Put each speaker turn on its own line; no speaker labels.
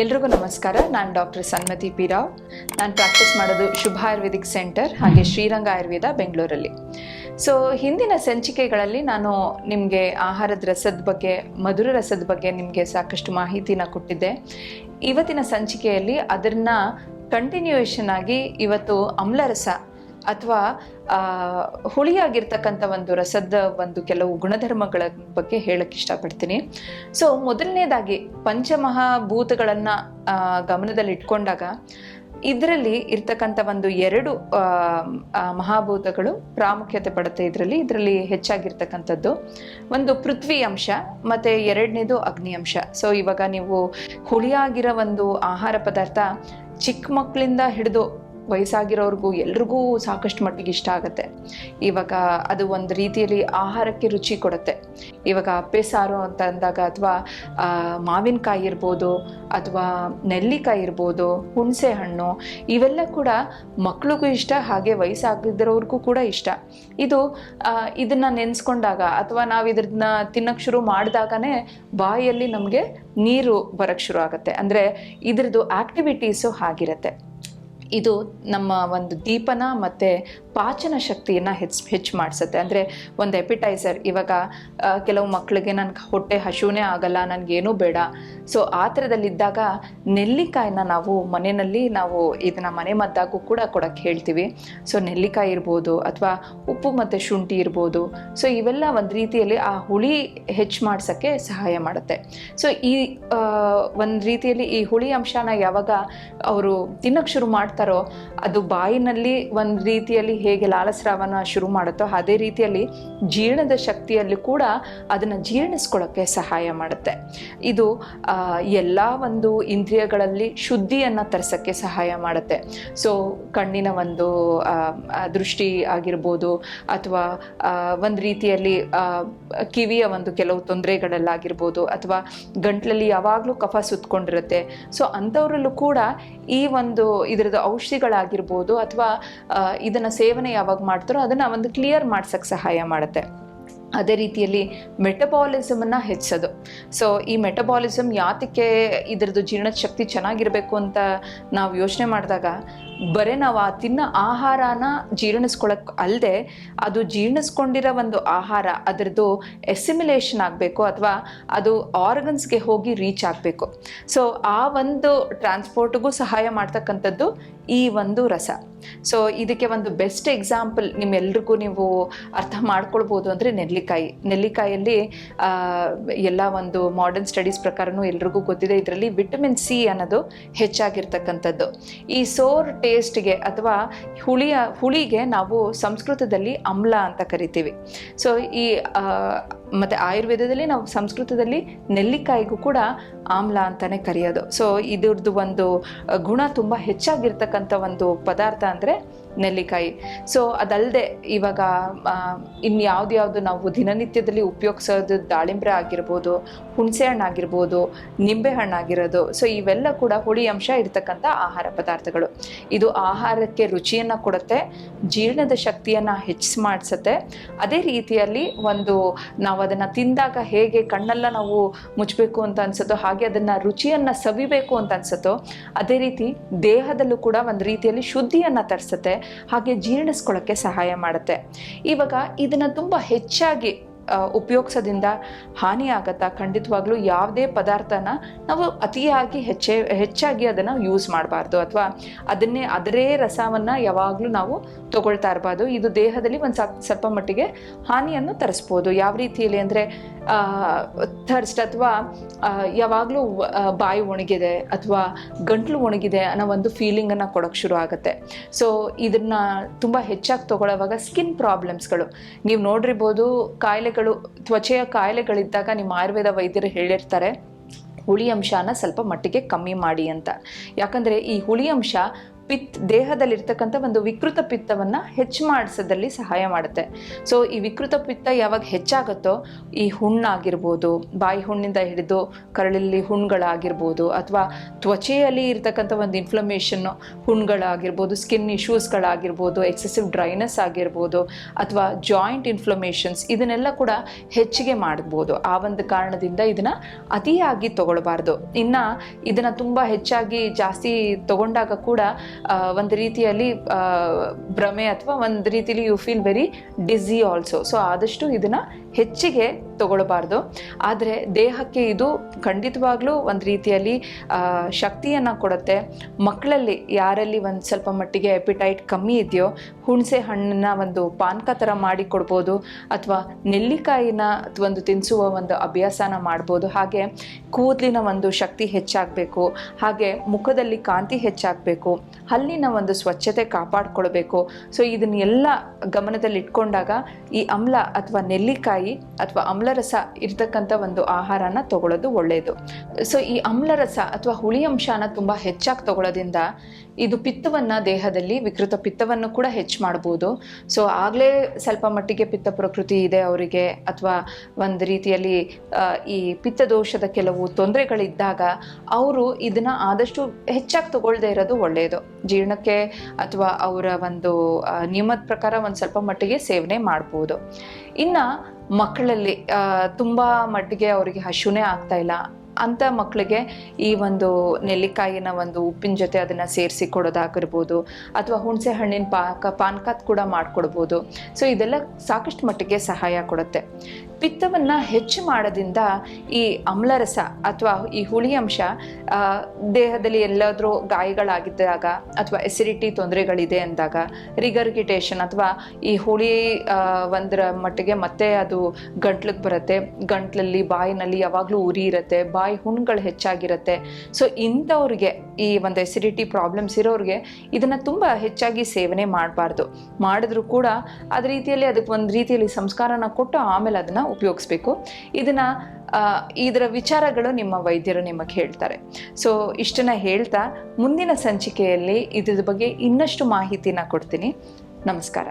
ಎಲ್ರಿಗೂ ನಮಸ್ಕಾರ. ನಾನು ಡಾಕ್ಟರ್ ಸನ್ಮತಿ ಪಿ ರಾವ್ ನಾನು ಪ್ರಾಕ್ಟೀಸ್ ಮಾಡೋದು ಶುಭ ಆಯುರ್ವೇದಿಕ್ ಸೆಂಟರ್ ಹಾಗೆ ಶ್ರೀರಂಗ ಆಯುರ್ವೇದ ಬೆಂಗಳೂರಲ್ಲಿ. ಸೊ ಹಿಂದಿನ ಸಂಚಿಕೆಗಳಲ್ಲಿ ನಾನು ನಿಮಗೆ ಆಹಾರದ ರಸದ ಬಗ್ಗೆ, ಮಧುರ ರಸದ ಬಗ್ಗೆ ನಿಮಗೆ ಸಾಕಷ್ಟು ಮಾಹಿತಿನ ಕೊಟ್ಟಿದ್ದೆ. ಇವತ್ತಿನ ಸಂಚಿಕೆಯಲ್ಲಿ ಅದನ್ನು ಕಂಟಿನ್ಯೂಯೇಷನ್ ಆಗಿ ಇವತ್ತು ಅಮ್ಲರಸ ಅಥವಾ ಹುಳಿಯಾಗಿರ್ತಕ್ಕಂಥ ಒಂದು ರಸದ ಒಂದು ಕೆಲವು ಗುಣಧರ್ಮಗಳ ಬಗ್ಗೆ ಹೇಳಕ್ಕೆ ಇಷ್ಟಪಡ್ತೀನಿ. ಸೊ ಮೊದಲನೇದಾಗಿ ಪಂಚಮಹಾಭೂತಗಳನ್ನು ಗಮನದಲ್ಲಿ ಇಟ್ಕೊಂಡಾಗ ಇದರಲ್ಲಿ ಇರ್ತಕ್ಕಂಥ ಒಂದು ಎರಡು ಮಹಾಭೂತಗಳು ಪ್ರಾಮುಖ್ಯತೆ ಪಡುತ್ತೆ ಇದರಲ್ಲಿ. ಇದರಲ್ಲಿ ಹೆಚ್ಚಾಗಿರ್ತಕ್ಕಂಥದ್ದು ಒಂದು ಪೃಥ್ವಿ ಅಂಶ, ಮತ್ತು ಎರಡನೇದು ಅಗ್ನಿ ಅಂಶ. ಸೊ ಇವಾಗ ನೀವು ಹುಳಿಯಾಗಿರೋ ಒಂದು ಆಹಾರ ಪದಾರ್ಥ ಚಿಕ್ಕ ಮಕ್ಕಳಿಂದ ಹಿಡಿದು ವಯಸ್ಸಾಗಿರೋರ್ಗೂ ಎಲ್ರಿಗೂ ಸಾಕಷ್ಟು ಮಟ್ಟಿಗೆ ಇಷ್ಟ ಆಗುತ್ತೆ. ಇವಾಗ ಅದು ಒಂದು ರೀತಿಯಲ್ಲಿ ಆಹಾರಕ್ಕೆ ರುಚಿ ಕೊಡುತ್ತೆ. ಇವಾಗ ಅಪ್ಪೆ ಸಾರು ಅಂತ ಅಂದಾಗ ಅಥವಾ ಮಾವಿನಕಾಯಿ ಇರ್ಬೋದು ಅಥವಾ ನೆಲ್ಲಿಕಾಯಿ ಇರ್ಬೋದು, ಹುಣಸೆ ಹಣ್ಣು, ಇವೆಲ್ಲ ಕೂಡ ಮಕ್ಳಿಗೂ ಇಷ್ಟ, ಹಾಗೆ ವಯಸ್ಸಾಗಿದ್ದರವ್ರಿಗೂ ಕೂಡ ಇಷ್ಟ. ಇದು ಇದನ್ನು ನೆನೆಸ್ಕೊಂಡಾಗ ಅಥವಾ ನಾವು ಇದನ್ನ ತಿನ್ನಕ್ಕೆ ಶುರು ಮಾಡಿದಾಗನೇ ಬಾಯಲ್ಲಿ ನಮಗೆ ನೀರು ಬರಕ್ಕೆ ಶುರು ಆಗುತ್ತೆ. ಅಂದರೆ ಇದ್ರದ್ದು ಆ್ಯಕ್ಟಿವಿಟೀಸು ಹಾಗಿರುತ್ತೆ. ಇದು ನಮ್ಮ ಒಂದು ದೀಪನ ಮತ್ತು ಪಾಚನ ಶಕ್ತಿಯನ್ನು ಹೆಚ್ ಹೆಚ್ಚು ಮಾಡಿಸುತ್ತೆ. ಅಂದರೆ ಒಂದು ಎಪಿಟೈಸರ್ ಇವಾಗ ಕೆಲವು ಮಕ್ಕಳಿಗೆ ನನಗೆ ಹೊಟ್ಟೆ ಹಶುವೇ ಆಗಲ್ಲ, ನನಗೇನೂ ಬೇಡ. ಸೊ ಆ ಥರದಲ್ಲಿದ್ದಾಗ ನೆಲ್ಲಿಕಾಯಿನ ನಾವು ಮನೆಯಲ್ಲಿ ನಾವು ಇದನ್ನು ಮನೆ ಮದ್ದಾಗೂ ಕೂಡ ಕೊಡೋಕ್ಕೆ ಹೇಳ್ತೀವಿ. ಸೊ ನೆಲ್ಲಿಕಾಯಿ ಇರ್ಬೋದು ಅಥವಾ ಉಪ್ಪು ಮತ್ತು ಶುಂಠಿ ಇರ್ಬೋದು. ಸೊ ಇವೆಲ್ಲ ಒಂದು ರೀತಿಯಲ್ಲಿ ಆ ಹುಳಿ ಹೆಚ್ಚು ಮಾಡ್ಸೋಕ್ಕೆ ಸಹಾಯ ಮಾಡುತ್ತೆ. ಸೊ ಈ ಒಂದು ರೀತಿಯಲ್ಲಿ ಈ ಹುಳಿ ಅಂಶನ ಯಾವಾಗ ಅವರು ತಿನ್ನಕ್ಕೆ ಶುರು ಮಾಡ್ತಾರೋ ಅದು ಬಾಯಿನಲ್ಲಿ ಒಂದು ರೀತಿಯಲ್ಲಿ ಹೇಗೆ ಲಾಲಸ್ರಾವನ ಶುರು ಮಾಡುತ್ತೋ ಅದೇ ರೀತಿಯಲ್ಲಿ ಜೀರ್ಣದ ಶಕ್ತಿಯಲ್ಲಿ ಕೂಡ ಅದನ್ನು ಜೀರ್ಣಿಸ್ಕೊಳ್ಳೋಕ್ಕೆ ಸಹಾಯ ಮಾಡುತ್ತೆ. ಇದು ಎಲ್ಲ ಒಂದು ಇಂದ್ರಿಯಗಳಲ್ಲಿ ಶುದ್ಧಿಯನ್ನು ತರಿಸೋಕ್ಕೆ ಸಹಾಯ ಮಾಡುತ್ತೆ. ಸೊ ಕಣ್ಣಿನ ಒಂದು ದೃಷ್ಟಿ ಆಗಿರ್ಬೋದು ಅಥವಾ ಒಂದು ರೀತಿಯಲ್ಲಿ ಕಿವಿಯ ಒಂದು ಕೆಲವು ತೊಂದರೆಗಳಲ್ಲಾಗಿರ್ಬೋದು ಅಥವಾ ಗಂಟ್ಲಲ್ಲಿ ಯಾವಾಗಲೂ ಕಫ ಸುತ್ತಕೊಂಡಿರುತ್ತೆ ಸೊ ಅಂಥವರಲ್ಲೂ ಕೂಡ ಈ ಒಂದು ಇದರದ್ದು ಔಷಧಿಗಳಾಗಿರ್ಬೋದು ಅಥವಾ ಇದನ್ನು ಸೇವನೆ ಯಾವಾಗ ಮಾಡ್ತಾರೋ ಅದನ್ನು ಒಂದು ಕ್ಲಿಯರ್ ಮಾಡ್ಸಕ್ಕೆ ಸಹಾಯ ಮಾಡುತ್ತೆ. ಅದೇ ರೀತಿಯಲ್ಲಿ ಮೆಟಬಾಲಿಸಮನ್ನು ಹೆಚ್ಚೋದು ಸೊ ಈ ಮೆಟಬಾಲಿಸಮ್ ಯಾತಕ್ಕೆ ಇದರದ್ದು ಜೀರ್ಣದ ಶಕ್ತಿ ಚೆನ್ನಾಗಿರಬೇಕು ಅಂತ ನಾವು ಯೋಚನೆ ಮಾಡಿದಾಗ, ಬರೀ ನಾವು ಆ ತಿನ್ನೋ ಆಹಾರನ ಜೀರ್ಣಿಸ್ಕೊಳಕ್ ಅಲ್ಲದೆ ಅದು ಜೀರ್ಣಿಸ್ಕೊಂಡಿರೋ ಒಂದು ಆಹಾರ ಅದರದ್ದು ಎಸಿಮಿಲೇಷನ್ ಆಗಬೇಕು ಅಥವಾ ಅದು ಆರ್ಗನ್ಸ್ಗೆ ಹೋಗಿ ರೀಚ್ ಆಗಬೇಕು. ಸೊ ಆ ಒಂದು ಟ್ರಾನ್ಸ್ಪೋರ್ಟ್ಗೂ ಸಹಾಯ ಮಾಡ್ತಕ್ಕಂಥದ್ದು ಈ ಒಂದು ರಸ. ಸೊ ಇದಕ್ಕೆ ಒಂದು ಬೆಸ್ಟ್ ಎಕ್ಸಾಂಪಲ್ ನಿಮ್ಮೆಲ್ರಿಗೂ ನೀವು ಅರ್ಥ ಮಾಡ್ಕೊಳ್ಬೋದು ಅಂದರೆ ನೆಲ್ಲಿಕಾಯಿ. ನೆಲ್ಲಿಕಾಯಲ್ಲಿ ಎಲ್ಲ ಒಂದು ಮಾಡರ್ನ್ ಸ್ಟಡೀಸ್ ಪ್ರಕಾರನೂ ಎಲ್ರಿಗೂ ಗೊತ್ತಿದೆ. ಇದರಲ್ಲಿ ವಿಟಮಿನ್ ಸಿ ಅನ್ನೋದು ಹೆಚ್ಚಾಗಿರ್ತಕ್ಕಂಥದ್ದು. ಈ ಸೋರ್ ಟೇಸ್ಟ್ಗೆ ಅಥವಾ ಹುಳಿಯ, ಹುಳಿಗೆ ನಾವು ಸಂಸ್ಕೃತದಲ್ಲಿ ಅಮ್ಲ ಅಂತ ಕರಿತೀವಿ. ಸೊ ಈ ಮತ್ತು ಆಯುರ್ವೇದದಲ್ಲಿ ನಾವು ಸಂಸ್ಕೃತದಲ್ಲಿ ನೆಲ್ಲಿಕಾಯಿಗೂ ಕೂಡ ಆಮ್ಲ ಅಂತಲೇ ಕರೆಯೋದು. ಸೊ ಇದ್ರದ್ದು ಒಂದು, ಗುಣ ತುಂಬ ಹೆಚ್ಚಾಗಿರ್ತಕ್ಕಂಥ ಒಂದು ಪದಾರ್ಥ ಅಂದರೆ ನೆಲ್ಲಿಕಾಯಿ. ಸೊ ಅದಲ್ಲದೆ ಇವಾಗ ಇನ್ಯಾವ್ದು ಯಾವುದು ನಾವು ದಿನನಿತ್ಯದಲ್ಲಿ ಉಪಯೋಗಿಸೋದು ದಾಳಿಂಬೆ ಆಗಿರ್ಬೋದು ಹುಣಸೆ ಹಣ್ಣು ಆಗಿರ್ಬೋದು ನಿಂಬೆ ಹಣ್ಣು ಆಗಿರೋದು ಸೊ ಇವೆಲ್ಲ ಕೂಡ ಹುಳಿ ಅಂಶ ಇರ್ತಕ್ಕಂಥ ಆಹಾರ ಪದಾರ್ಥಗಳು. ಇದು ಆಹಾರಕ್ಕೆ ರುಚಿಯನ್ನು ಕೊಡುತ್ತೆ, ಜೀರ್ಣದ ಶಕ್ತಿಯನ್ನು ಹೆಚ್ಚು ಮಾಡಿಸುತ್ತೆ. ಅದೇ ರೀತಿಯಲ್ಲಿ ಒಂದು ನಾವು ಅದನ್ನು ತಿಂದಾಗ ಹೇಗೆ ಕಣ್ಣೆಲ್ಲ ನಾವು ಮುಚ್ಚಬೇಕು ಅಂತ ಅನ್ಸುತ್ತೋ, ಹಾಗೆ ಅದನ್ನು ರುಚಿಯನ್ನು ಸವಿಬೇಕು ಅಂತ ಅನ್ಸುತ್ತೋ, ಅದೇ ರೀತಿ ದೇಹದಲ್ಲೂ ಕೂಡ ಒಂದು ರೀತಿಯಲ್ಲಿ ಶುದ್ಧಿಯನ್ನು ತರಿಸುತ್ತೆ. ಹಾಗೆ ಜೀರ್ಣಿಸ್ಕೊಳ್ಳೋಕ್ಕೆ ಸಹಾಯ ಮಾಡುತ್ತೆ. ಇವಾಗ ಇದನ್ನು ತುಂಬ ಹೆಚ್ಚಾಗಿ ಉಪಯೋಗಿಸೋದ್ರಿಂದ ಹಾನಿ ಆಗತ್ತಾ ಖಂಡಿತವಾಗ್ಲೂ ಯಾವುದೇ ಪದಾರ್ಥನ ನಾವು ಅತಿಯಾಗಿ ಹೆಚ್ಚೆ, ಹೆಚ್ಚಾಗಿ ಅದನ್ನು ಯೂಸ್ ಮಾಡಬಾರ್ದು. ಅಥವಾ ಅದನ್ನೇ, ಅದರೇ ರಸವನ್ನು ಯಾವಾಗಲೂ ನಾವು ತಗೊಳ್ತಾ ಇರಬಾರ್ದು. ಇದು ದೇಹದಲ್ಲಿ ಒಂದು ಸ್ವಲ್ಪ ಮಟ್ಟಿಗೆ ಹಾನಿಯನ್ನು ತರಿಸ್ಬೋದು. ಯಾವ ರೀತಿಯಲ್ಲಿ ಅಂದರೆ ಥರ್ಸ್ಟ್ ಅಥವಾ ಯಾವಾಗಲೂ ಬಾಯಿ ಒಣಗಿದೆ ಅಥವಾ ಗಂಟ್ಲು ಒಣಗಿದೆ ಅನ್ನೋ ಒಂದು ಫೀಲಿಂಗನ್ನು ಕೊಡೋಕ್ಕೆ ಶುರು ಆಗುತ್ತೆ. ಸೊ ಇದನ್ನು ತುಂಬ ಹೆಚ್ಚಾಗಿ ತಗೊಳ್ಳೋವಾಗ ಸ್ಕಿನ್ ಪ್ರಾಬ್ಲಮ್ಸ್ಗಳು ನೀವು ನೋಡಿರ್ಬೋದು, ಕಾಯಿಲೆಗಳು ತ್ವಚೆಯ ಕಾಯಿಲೆಗಳಿದ್ದಾಗ ನಿಮ್ಮ ಆಯುರ್ವೇದ ವೈದ್ಯರು ಹೇಳಿರ್ತಾರೆ, ಹುಳಿ ಅಂಶನ ಸ್ವಲ್ಪ ಮಟ್ಟಿಗೆ ಕಮ್ಮಿ ಮಾಡಿ ಅಂತ. ಯಾಕಂದರೆ ಈ ಹುಳಿ ಅಂಶ ಪಿತ್, ದೇಹದಲ್ಲಿರ್ತಕ್ಕಂಥ ಒಂದು ವಿಕೃತ ಪಿತ್ತವನ್ನು ಹೆಚ್ಚು ಮಾಡಿಸೋದಲ್ಲಿ ಸಹಾಯ ಮಾಡುತ್ತೆ. ಸೊ ಈ ವಿಕೃತ ಪಿತ್ತ ಯಾವಾಗ ಹೆಚ್ಚಾಗುತ್ತೋ, ಈ ಹುಣ್ಣಾಗಿರ್ಬೋದು, ಬಾಯಿ ಹುಣ್ಣಿಂದ ಹಿಡಿದು ಕರಳಲ್ಲಿ ಹುಣ್ಣುಗಳಾಗಿರ್ಬೋದು ಅಥವಾ ತ್ವಚೆಯಲ್ಲಿ ಇರ್ತಕ್ಕಂಥ ಒಂದು ಇನ್ಫ್ಲಮೇಷನ್ನು ಹುಣ್ಣುಗಳಾಗಿರ್ಬೋದು ಸ್ಕಿನ್ ಇಶ್ಯೂಸ್ಗಳಾಗಿರ್ಬೋದು ಎಕ್ಸೆಸಿವ್ ಡ್ರೈನೆಸ್ ಆಗಿರ್ಬೋದು, ಅಥವಾ ಜಾಯಿಂಟ್ ಇನ್ಫ್ಲಮೇಷನ್ಸ್ ಇದನ್ನೆಲ್ಲ ಕೂಡ ಹೆಚ್ಚಿಗೆ ಮಾಡ್ಬೋದು. ಆ ಒಂದು ಕಾರಣದಿಂದ ಇದನ್ನ ಅತಿಯಾಗಿ ತಗೊಳ್ಬಾರ್ದು. ಇನ್ನ ಇದನ್ನ ತುಂಬಾ ಹೆಚ್ಚಾಗಿ ಜಾಸ್ತಿ ತಗೊಂಡಾಗ ಕೂಡ ಒಂದು ರೀತಿಯಲ್ಲಿ ಭ್ರಮೆ ಅಥವಾ ಒಂದು ರೀತಿಯಲ್ಲಿ you feel very dizzy also so ಆದಷ್ಟು ಇದನ್ನ ಹೆಚ್ಚಿಗೆ ತಗೊಳ್ಬಾರ್ದು. ಆದರೆ ದೇಹಕ್ಕೆ ಇದು ಖಂಡಿತವಾಗ್ಲೂ ಒಂದು ರೀತಿಯಲ್ಲಿ ಶಕ್ತಿಯನ್ನು ಕೊಡುತ್ತೆ. ಮಕ್ಕಳಲ್ಲಿ ಯಾರಲ್ಲಿ ಒಂದು ಸ್ವಲ್ಪ ಮಟ್ಟಿಗೆ ಎಪಿಟೈಟ್ ಕಮ್ಮಿ ಇದೆಯೋ, ಹುಣಸೆ ಹಣ್ಣನ್ನ ಒಂದು ಪಾನಕ ಥರ ಮಾಡಿ ಕೊಡ್ಬೋದು, ಅಥವಾ ನೆಲ್ಲಿಕಾಯಿನ ಒಂದು ತಿನ್ನಿಸುವ ಒಂದು ಅಭ್ಯಾಸನ ಮಾಡ್ಬೋದು. ಹಾಗೆ ಕೂದಲಿನ ಒಂದು ಶಕ್ತಿ ಹೆಚ್ಚಾಗಬೇಕು, ಹಾಗೆ ಮುಖದಲ್ಲಿ ಕಾಂತಿ ಹೆಚ್ಚಾಗಬೇಕು, ಹಲ್ಲಿನ ಒಂದು ಸ್ವಚ್ಛತೆ ಕಾಪಾಡ್ಕೊಳ್ಬೇಕು. ಸೊ, ಇದನ್ನೆಲ್ಲ ಗಮನದಲ್ಲಿ ಇಟ್ಕೊಂಡಾಗ ಈ ಅಮ್ಲ ಅಥವಾ ನೆಲ್ಲಿಕಾಯಿ ಅಥವಾ ಅಮ್ಲರಸ ಇರ್ತಕ್ಕಂಥ ಒಂದು ಆಹಾರನ ತಗೊಳ್ಳೋದು ಒಳ್ಳೆಯದು ಸೊ ಈ ಅಮ್ಲರಸ ಅಥವಾ ಹುಳಿ ಅಂಶನ ತುಂಬ ಹೆಚ್ಚಾಗಿ ತಗೊಳ್ಳೋದ್ರಿಂದ ಇದು ಪಿತ್ತವನ್ನು ದೇಹದಲ್ಲಿ, ವಿಕೃತ ಪಿತ್ತವನ್ನು ಕೂಡ ಹೆಚ್ಚು ಮಾಡ್ಬೋದು. ಸೊ ಆಗಲೇ ಸ್ವಲ್ಪ ಮಟ್ಟಿಗೆ ಪಿತ್ತ ಪ್ರಕೃತಿ ಇದೆ ಅವರಿಗೆ ಅಥವಾ ಒಂದು ರೀತಿಯಲ್ಲಿ ಈ ಈ ಪಿತ್ತದೋಷದ ಕೆಲವು ತೊಂದರೆಗಳಿದ್ದಾಗ ಅವರು ಇದನ್ನ ಆದಷ್ಟು ಹೆಚ್ಚಾಗಿ ತಗೊಳ್ಳದೇ ಇರೋದು ಒಳ್ಳೆಯದು ಜೀರ್ಣಕ್ಕೆ ಅಥವಾ ಅವರ ಒಂದು ನಿಯಮದ ಪ್ರಕಾರ ಒಂದು ಸ್ವಲ್ಪ ಮಟ್ಟಿಗೆ ಸೇವನೆ ಮಾಡ್ಬೋದು. ಇನ್ನು ಮಕ್ಕಳಲ್ಲಿ ತುಂಬ ಮಟ್ಟಿಗೆ ಅವರಿಗೆ ಹಶುನೇ ಆಗ್ತಾ ಇಲ್ಲ. ಅಂಥ ಮಕ್ಕಳಿಗೆ ಈ ಒಂದು ನೆಲ್ಲಿಕಾಯಿನ ಒಂದು ಉಪ್ಪಿನ ಜೊತೆ ಅದನ್ನು ಸೇರಿಸಿ ಕೊಡೋದಾಗಿರ್ಬೋದು, ಅಥವಾ ಹುಣಸೆ ಹಣ್ಣಿನ ಪಾಕ ಪಾನಕತ್ ಕೂಡ ಮಾಡಿಕೊಡ್ಬೋದು. ಸೊ ಇದೆಲ್ಲ ಸಾಕಷ್ಟು ಮಟ್ಟಿಗೆ ಸಹಾಯ ಕೊಡುತ್ತೆ. ಪಿತ್ತವನ್ನು ಹೆಚ್ಚು ಮಾಡೋದ್ರಿಂದ ಈ ಅಮ್ಲರಸ ಅಥವಾ ಈ ಹುಳಿ ಅಂಶ ದೇಹದಲ್ಲಿ ಎಲ್ಲಾದರೂ ಗಾಯಗಳಾಗಿದ್ದಾಗ ಅಥವಾ ಎಸಿಡಿಟಿ ತೊಂದರೆಗಳಿದೆ ಅಂದಾಗ ರಿಗರ್ಗಿಟೇಷನ್ ಅಥವಾ ಈ ಹುಳಿ ಒಂದರ ಮಟ್ಟಿಗೆ ಮತ್ತೆ ಅದು ಗಂಟ್ಲಿಗೆ ಬರುತ್ತೆ. ಗಂಟ್ಲಲ್ಲಿ, ಬಾಯಿನಲ್ಲಿ ಯಾವಾಗಲೂ ಉರಿ ಇರುತ್ತೆ. ಬಾಯಿ ಹುಣ್ಗಳು ಹೆಚ್ಚಾಗಿರುತ್ತೆ. ಸೊ ಇಂಥವ್ರಿಗೆ ಈ ಒಂದು ಎಸಿಡಿಟಿ ಪ್ರಾಬ್ಲಮ್ಸ್ ಇರೋರಿಗೆ ಇದನ್ನು ತುಂಬ ಹೆಚ್ಚಾಗಿ ಸೇವನೆ ಮಾಡಬಾರ್ದು. ಮಾಡಿದ್ರು ಕೂಡ ಅದ ರೀತಿಯಲ್ಲಿ ಅದಕ್ಕೆ ಒಂದು ರೀತಿಯಲ್ಲಿ ಸಂಸ್ಕಾರನ ಕೊಟ್ಟು ಆಮೇಲೆ ಅದನ್ನು ಉಪಯೋಗಿಸ್ಬೇಕು. ಇದನ್ನು ಇದರ ವಿಚಾರಗಳು ನಿಮ್ಮ ವೈದ್ಯರು ನಿಮಗೆ ಹೇಳ್ತಾರೆ. ಸೊ ಇಷ್ಟನ್ನ ಹೇಳ್ತಾ ಮುಂದಿನ ಸಂಚಿಕೆಯಲ್ಲಿ ಇದ್ರ ಬಗ್ಗೆ ಇನ್ನಷ್ಟು ಮಾಹಿತಿನ ಕೊಡ್ತೀನಿ. ನಮಸ್ಕಾರ.